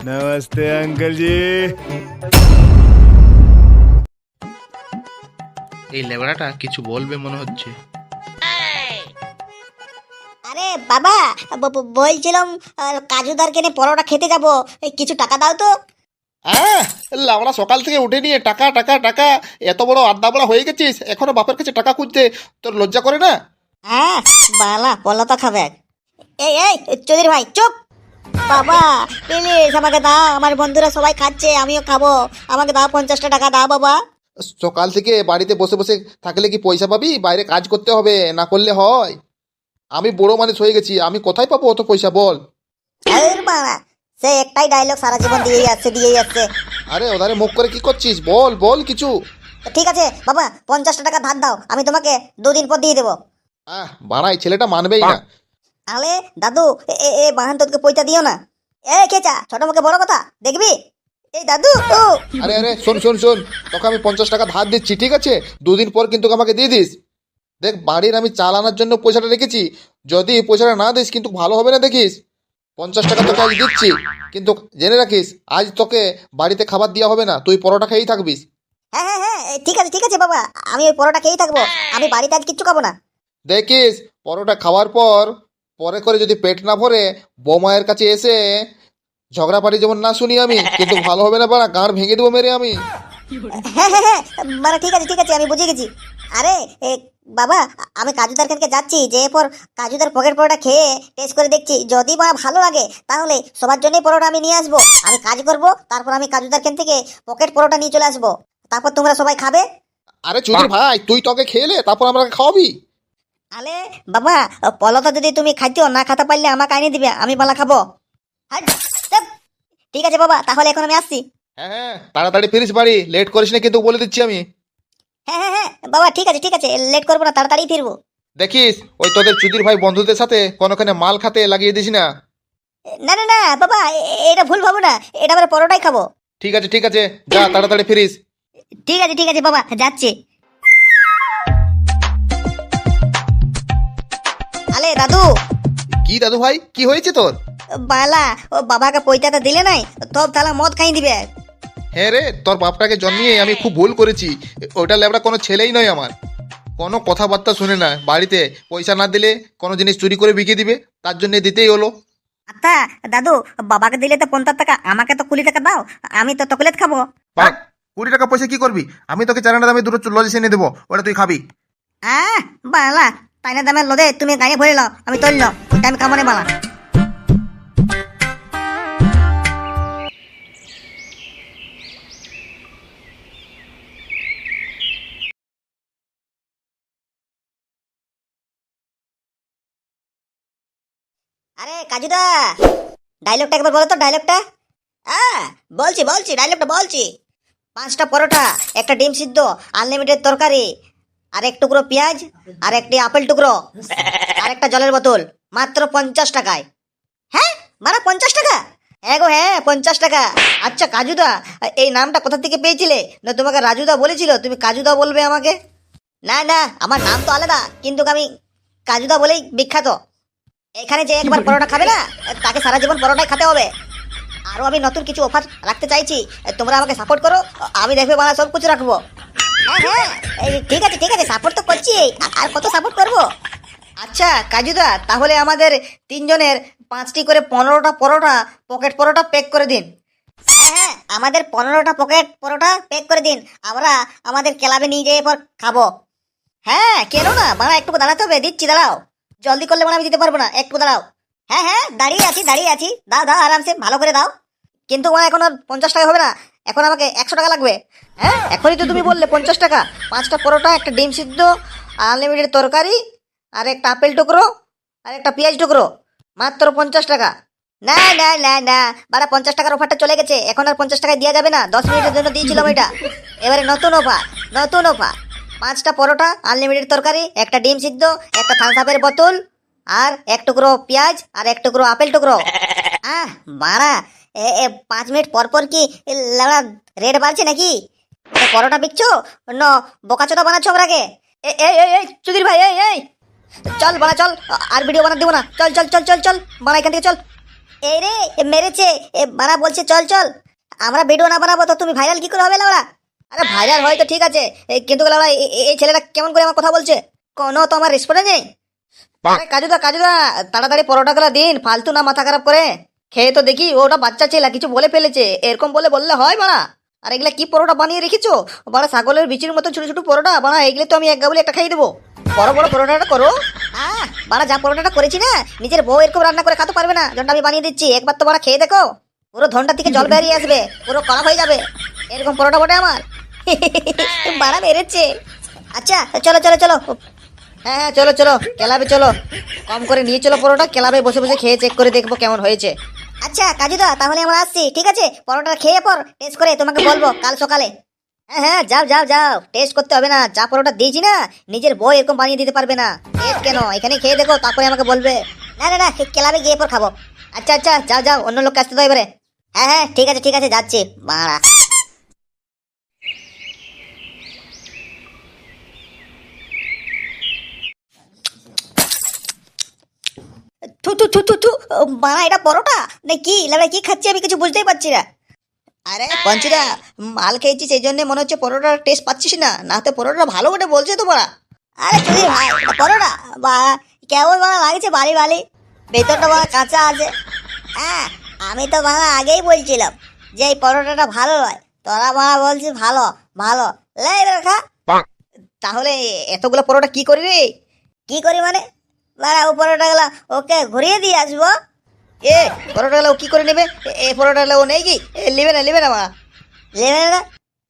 नमस्ते अंकल जी এই লেবড়াটা কিছু বলবে মনে হচ্ছে আরে বাবা ব- ব- বলছিলাম আহ, কাজুদার কেনে পরোটা খেতে যাব কিছু টাকা দাও তো আহ লাবড়া সকাল থেকে উঠে নিয়ে টাকা টাকা টাকা এত বড় আড্ডা বড়া হয়ে গেছিস এখনো বাপের কাছে টাকা খুঁজতে তোর লজ্জা করে না হ্যাঁ বালা পলতা খাবে এই এই চৌধুরী ভাই চুপ বাবা প্লিজ আমাকে দাও আমার বন্ধুরা সবাই খাচ্ছে আমিও খাব। আমাকে দাও পঞ্চাশটা টাকা দাও বাবা। সকাল থেকে বাড়িতে বসে বসে থাকলে কি পয়সা পাবি? বাইরে কাজ করতে হবে না করলে হয়। আমি বড় মানুষ হয়ে গেছি আমি কোথায় পাবো অত পয়সা বল? সে একটাই ডায়লগ সারা জীবন দিয়েই যাচ্ছে দিয়েই যাচ্ছে আরে ওধারে মুখ করে কি করছিস? বল বল কিছু। ঠিক আছে বাবা পঞ্চাশটা টাকা ধার দাও আমি তোমাকে দুদিন পর দিয়ে দেবো। আহ বানাই ছেলেটা মানবেই না। আলে দাদু এ এ- বাহান তোকে পয়সা দিও না। এ কেচা ছোট মুখে বড় কথা দেখবি? এই দাদু ও। আরে আরে শোন শোন শোন তোকে আমি পঞ্চাশ টাকা ধার দিচ্ছি ঠিক আছে? দুদিন পর কিন্তু আমাকে দিয়ে দিস। দেখ বাড়ির আমি চাল আনার জন্য পয়সাটা রেখেছি। যদি পয়সাটা না দিস কিন্তু ভালো হবে না দেখিস? পঞ্চাশ টাকা তোকে আজ দিচ্ছি কিন্তু জেনে রাখিস আজ তোকে বাড়িতে খাবার দেওয়া হবে না তুই পরোটা খেয়েই থাকবিস হ্যাঁ হ্যাঁ হ্যাঁ ঠিক আছে ঠিক আছে বাবা আমি ওই পরোটা খেয়েই থাকব। আমি বাড়িতে আজ কিচ্ছু খাব না। দেখিস পরোটা খাওয়ার পর পরে করে যদি পেট না ভরে বৌমায়ের কাছে এসে ঝগড়া পাটি যেমন না শুনি আমি কিন্তু ভালো হবে না বাড়া গাঁড় ভেঙে দেবো মেরে আমি। হ্যাঁ হ্যাঁ হ্যাঁ মানে ঠিক আছে ঠিক আছে আমি বুঝে গেছি। আরে এ, বাবা আমি কাজুদার কাছে যাচ্ছি যে পর কাজুদার পকেট পরোটা খেয়ে টেস্ট করে দেখছি যদি বা ভালো লাগে তাহলে সবার জন্যই পরোটা আমি নিয়ে আসব। আমি কাজ করব তারপর আমি কাজুদার খান থেকে পকেট পরোটা নিয়ে চলে আসব। তারপর তোমরা সবাই খাবে? আরে চুদির ভাই তুই তোকে খেলে তারপর আমাকে খাওয়াবি? আলে বাবা পলতা যদি তুমি খাইতেও না খাতে পারলে আমাকে আনিয়ে দিবে আমি পালা খাব। ঠিক আছে বাবা তাহলে এখন আমি আসছি। হ্যাঁ হ্যাঁ তাড়াতাড়ি ফিরিস বাড়ি লেট করিস না কিন্তু বলে দিচ্ছি আমি। হ্যাঁ হ্যাঁ হ্যাঁ বাবা ঠিক আছে ঠিক আছে লেট করব না তাড়াতাড়ি ফিরবো। দেখিস ওই তোদের চুদির ভাই বন্ধুদের সাথে কোনোখানে মাল খাতে লাগিয়ে দিস না। না না না বাবা এটা ভুল ভাবো না এটা আমরা পরোটাই খাব। ঠিক আছে ঠিক আছে যা তাড়াতাড়ি ফিরিস। ঠিক আছে ঠিক আছে বাবা যাচ্ছি। আলে দাদু? কি দাদু ভাই কি হয়েছে তোর? বালা ও বাবাকে পয়সাটা দিলে নাই তব তাহলে মদ খাই দিবে। হ্যাঁ রে তোর বাপটাকে জন্মিয়ে আমি খুব ভুল করেছি। ওটা লেবড়া কোনো ছেলেই নয় আমার। কোনো কথাবার্তা শুনে না বাড়িতে পয়সা না দিলে কোনো জিনিস চুরি করে বিকে দিবে তার জন্য দিতেই হলো। আচ্ছা দাদু বাবাকে দিলে তো পঞ্চাশ টাকা আমাকে তো কুড়ি টাকা দাও আমি তো চকলেট খাব। কুড়ি টাকা পয়সা কি করবি? আমি তোকে চারানা দামে দুটো লজেস এনে দেবো ওটা তুই খাবি। আহ বালা তাই না দামের লোদে তুমি গাড়ি ভরে লাও, আমি তৈল আমি কামনে বালা। আরে কাজুদা ডায়লগটা একবার বলো তো ডায়লগটা হ্যাঁ বলছি বলছি ডায়লগটা বলছি। পাঁচটা পরোটা, একটা ডিম সিদ্ধ আনলিমিটেড তরকারি আর এক টুকরো পেঁয়াজ আর একটি আপেল টুকরো আর একটা জলের বোতল, মাত্র পঞ্চাশ টাকায়। হ্যাঁ? মানে পঞ্চাশ টাকা? হ্যাঁ গো হ্যাঁ পঞ্চাশ টাকা। আচ্ছা কাজুদা, এই নামটা কোথা থেকে পেয়েছিলে? না, তোমাকে রাজুদা বলেছিল, তুমি কাজুদা বলবে আমাকে? না না, আমার নাম তো আলাদা, কিন্তু আমি কাজুদা বলেই বিখ্যাত। এখানে যে একবার পরোটা খাবে না, তাকে সারা জীবন পরোটাই খেতে হবে। আরও আমি নতুন কিছু অফার রাখতে চাইছি, তোমরা আমাকে সাপোর্ট করো, আমি দেখবে বাংলা সব কিছু রাখব। হ্যাঁ হ্যাঁ ঠিক আছে ঠিক আছে সাপোর্ট তো করছি আর কত সাপোর্ট করব? আচ্ছা কাজুদা, তাহলে আমাদের তিনজনের পাঁচটি করে পনেরোটা পরোটা পকেট পরোটা প্যাক করে দিন। হ্যাঁ হ্যাঁ আমাদের পনেরোটা পকেট পরোটা প্যাক করে দিন, আমরা আমাদের ক্লাবে নিয়ে যেয়ে পর খাব। হ্যাঁ কেন না বাড়া একটু দাঁড়াতে হবে, দিচ্ছি, দাঁড়াও। জলদি করলে মানে আমি দিতে পারব না, একটু দাঁড়াও। হ্যাঁ হ্যাঁ দাঁড়িয়ে আছি দাঁড়িয়ে আছি। দাও দাও আরামসে, ভালো করে দাও কিন্তু মানে এখন আর পঞ্চাশ টাকা হবে না। এখন আমাকে একশো টাকা লাগবে। হ্যাঁ এখনই তো তুমি বললে পঞ্চাশ টাকা। পাঁচটা পরোটা, একটা ডিম সিদ্ধ, আনলিমিটেড তরকারি, আর একটা আপেল টুকরো, আর একটা পেঁয়াজ টুকরো। মাত্র পঞ্চাশ টাকা। না না না না। বারা পঞ্চাশ টাকার অফারটা চলে গেছে। এখন আর পঞ্চাশ টাকায় দেওয়া যাবে না। দশ মিনিটের জন্য দিয়েছিলাম এটা। এবারে নতুন অফার নতুন অফার। পাঁচটা পরোটা, আনলিমিটেড তরকারি, একটা ডিম সিদ্ধ, একটা থামস আপের বোতল আর এক টুকরো পেঁয়াজ আর এক টুকরো আপেল টুকরো। আহ বাড়া পাঁচ মিনিট পর পর কি এ, লাউড়া রেট বাড়ছে নাকি? পরোটা বিকছো? ন বোকাচোদা বানাচ্ছ আমরাকে এই এই চুদির ভাই এই এই। চল বানা চল। আর ভিডিও বানাতে দেবো না। চল চল চল চল চল। বানা এখান থেকে চল। এই রে মেরেছে। এ বাড়া বলছে চল চল। আমরা ভিডিও না বানাবো তো তুমি ভাইরাল কি করে হবে লাউড়া? আরে ভাইরাল হয়তো ঠিক আছে। কিন্তু লাউড়া এই- ছেলেটা কেমন করে আমার কথা বলছে? কোনো তো আমার রেসপন্স নেই। কাজুদা কাজুদা তাড়াতাড়ি পরোটা গুলা দিন ফালতু না মাথা খারাপ করে। খেয়ে তো দেখি ওটা বাচ্চা ছেলে কিছু বলে ফেলেছে। এরকম বলে বললে হয় বাড়া। আর এগুলা কি পরোটা বানিয়ে রেখেছো? বাড়া ছাগলের বিচির মতো ছোট ছোট পরোটা। বাড়া এগুলো তো আমি এক গাবলে একটা খাইয়ে দেবো। বড় বড় পরোটাটা করো। বাড়া যা পরোটাটা করেছি না নিজের বউ এরকম রান্না করে খেতে পারবে না। যেটা আমি বানিয়ে দিচ্ছি। একবার তো বাড়া খেয়ে দেখো। পুরো ধনটা থেকে জল বেরিয়ে আসবে। পুরো কড়া হয়ে যাবে। এরকম পরোটা বটে আমার। বাড়া মেরেছে। আচ্ছা চলো চলো চলো। হ্যাঁ হ্যাঁ চলো চলো, ক্লাবে চলো। কম করে নিয়ে চলো পরোটা, ক্লাবে বসে বসে খেয়ে চেক করে দেখব কেমন হয়েছে। আচ্ছা কাজুদা, তাহলে আমরা আসছি, ঠিক আছে? পরোটা খেয়ে পর টেস্ট করে তোমাকে বলব কাল সকালে। হ্যাঁ হ্যাঁ যাও যাও যাও টেস্ট করতে হবে না, যা পরোটা দিয়েছি না, নিজের বই এরকম বানিয়ে দিতে পারবে না। টেস্ট কেন? এখানে খেয়ে দেখো, তারপরে আমাকে বলবে। না না না ক্লাবে গিয়ে পর খাব। আচ্ছা আচ্ছা যাও যাও, অন্য লোককে আসতে দাও এবারে। হ্যাঁ হ্যাঁ ঠিক আছে ঠিক আছে, যাচ্ছি। মারা থু থু থু থু থু। মারা এটা পরোটা? না কি? লাউড়া কি খাচ্ছি আমি? কিছু বুঝতেই পারছি না। আরে পঞ্চিদা মাল খেয়েছি সেই জন্য মনে হচ্ছে পরোটার টেস্ট পাচ্ছিস না। না তো পরোটা ভালো বটে বলছে তো বড়া আরে চুরি ভাই পরোটা? বা কেমন বাড়া লাগছে বাড়ি বাড়ি ভেতরটা বাড়া কাঁচা আছে। হ্যাঁ আমি তো বাড়া আগেই বলছিলাম যে এই পরোটাটা ভালো নয়। তোরা বাড়া বলছিস ভালো ভালো। লে এবার তাহলে এতগুলো পরোটা কি করি রে? কি করি মানে? বাড়া ও পরোটাগুলো ওকে ঘুরিয়ে দিয়ে আসব। এ পরোটাগুলো ও কি করে নেবে? এ- পরোটাগুলো ও নেই কি? এ, নেবে না নেবে না মা। নেবে না?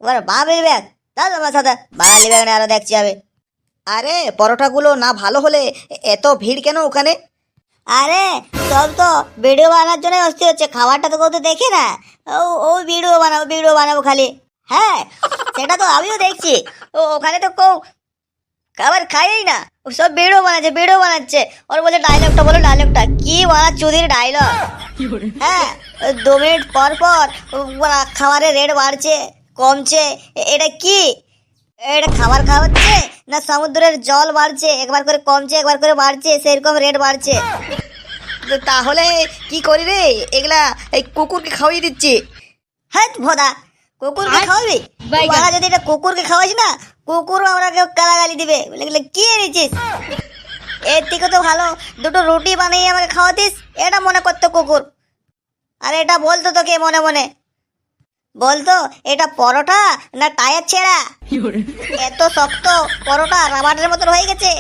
এবার বাপ নেবে দাও আমার সাথে। বাড়া নেবে না আরও দেখছি হবে আরে পরোটাগুলো না ভালো হলে এত ভিড় কেন ওখানে? আরে সব তো ভিডিও বানানোর জন্য অস্থির হচ্ছে। খাবারটা তো কেউ তো দেখে না। ও ও ভিডিও বানাবো ভিডিও বানাবো খালি। হ্যাঁ সেটা তো আমিও দেখছি। ও ওখানে তো কেউ খাবার খাইই না। ও সব ভিডিও বানাচ্ছে ভিডিও বানাচ্ছে। ওর বলছে ডায়লগটা বলো ডায়লগটা কি বলা চুদির ডায়লগ হ্যাঁ দু মিনিট পর পর খাবারের রেট বাড়ছে কমছে। এটা কি? এটা খাবার খাওয়াচ্ছে না সমুদ্রের জল বাড়ছে? একবার করে কমছে একবার করে বাড়ছে সেরকম রেট বাড়ছে। তো তাহলে কি করি রে এগুলা এই কুকুরকে খাওয়িয়ে দিচ্ছি। হ্যাঁ ভোদা কুকুরকে খাওয়াবি? যদি এটা কুকুরকে খাওয়াইস না কুকুর আমরা কেউ গালাগালি দিবে। বলে গেলে কি এনেছিস? এর থেকে তো ভালো দুটো রুটি বানিয়ে আমাকে খাওয়াতিস এটা মনে করতো কুকুর। আর এটা বলতো তোকে মনে মনে। বলতো এটা পরোটা না টায়ার ছেঁড়া? এত শক্ত পরোটা রাবারের মতন হয়ে গেছে।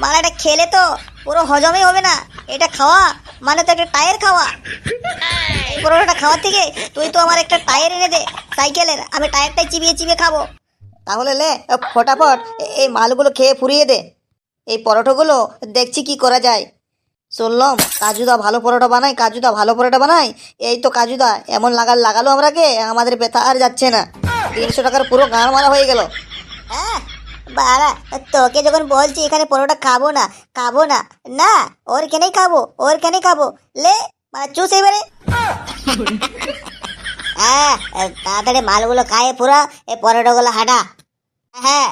মানে এটা খেলে তো পুরো হজমই হবে না। এটা খাওয়া মানে তো একটা টায়ার খাওয়া। পরোটাটা খাওয়ার থেকে তুই তো আমার একটা টায়ার এনে দে সাইকেলের। আমি টায়ারটাই চিবিয়ে চিবিয়ে খাব। তাহলে লে ফটাফট এই মালগুলো খেয়ে ফুরিয়ে দে। এই পরোটাগুলো দেখছি কি করা যায়। শুনলাম কাজুদা ভালো পরোটা বানায় কাজুদা ভালো পরোটা বানায়। এই তো কাজুদা এমন লাগাল লাগালো আমরাকে আমাদের ব্যথা আর যাচ্ছে না। তিনশো টাকার পুরো গান মারা হয়ে গেল। হ্যাঁ বাড়া তোকে যখন বলছি এখানে পরোটা খাব না খাব না না ওর কেনেই খাব ওর কেনে খাব লে চুষ এবারে। হ্যাঁ তাড়াতাড়ি মালগুলো খায় পুরো এই পরোটাগুলো হাঁটা। হ্যাঁ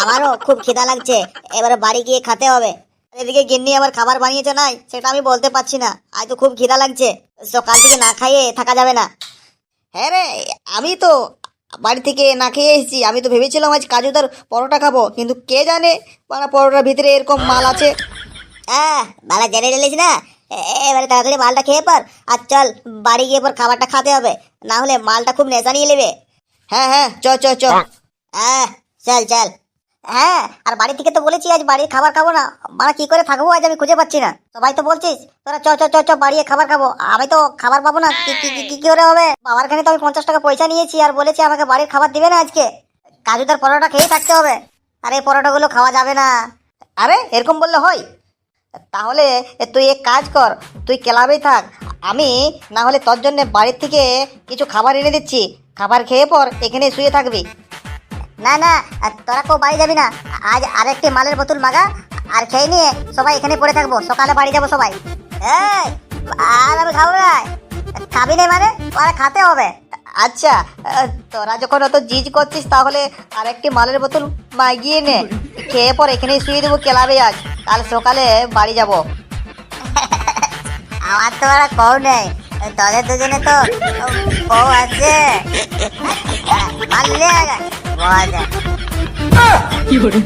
আমারও খুব খিদা লাগছে। এবারে বাড়ি গিয়ে খেতে হবে। এদিকে গিন্নি আবার খাবার বানিয়েছে নাই সেটা আমি বলতে পারছি না। আজ তো খুব খিদা লাগছে। সকাল থেকে না খাইয়ে থাকা যাবে না। হ্যাঁ রে আমি তো বাড়ি থেকে না খেয়ে এসেছি। আমি তো ভেবেছিলাম আজ কাজুদার পরোটা খাব কিন্তু কে জানে মানে পরোটার ভিতরে এরকম মাল আছে। হ্যাঁ মালা জেনে নিলিস না। এবারে তাড়াতাড়ি মালটা খেয়ে পার আর চল বাড়ি গিয়ে পর খাবারটা খেতে হবে। না হলে মালটা খুব নেশা নিয়ে নেবে। হ্যাঁ হ্যাঁ চ চ চ। হ্যাঁ চল চল। হ্যাঁ আর বাড়ি থেকে তো বলেছি আজ বাড়ির খাবার খাব না। মানে কি করে থাকব আজ আমি খুঁজে পাচ্ছি না। সবাই তো বলছিস, তোরা চ চ চ চ, বাড়িয়ে খাবার খাব। আমি তো খাবার পাবো না। কি কি, কি- কি করে হবে? বাবার কাছে তো আমি পঞ্চাশ টাকা পয়সা নিয়েছি আর বলেছি আমাকে বাড়ির খাবার দিবে না আজকে। কাজুদার পরোটা খেয়েই থাকতে হবে। আর, এই পরোটাগুলো খাওয়া যাবে না। আরে, এরকম বললে হয়। তাহলে তুই এক কাজ কর, তুই ক্লাবেই থাক। আমি না হলে তোর জন্য বাড়ির থেকে কিছু খাবার এনে দিচ্ছি। খাবার খেয়ে পর এখানে শুয়ে থাকবি। না না, তোরা কেউ বাড়ি যাবি না। আজ আরেকটি মালের বোতল মাগা, আর খেয়ে নিয়ে সবাই এখানে পড়ে থাকব, সকালে বাড়ি যাব সবাই। আর আমি খাব না। খাবি না মানে আর খেতে হবে। আচ্ছা তোরা যখন অত জিজ করছিস, তাহলে আরেকটি মালের বোতল মাগিয়ে নে। খেয়ে পর এখানেই শুয়ে দেবো ক্লাবে আজ। কাল সকালে বাড়ি যাব। আমার তো আর কও নেই। তোদের দুজনে তো বউ আছে। মারলে মজা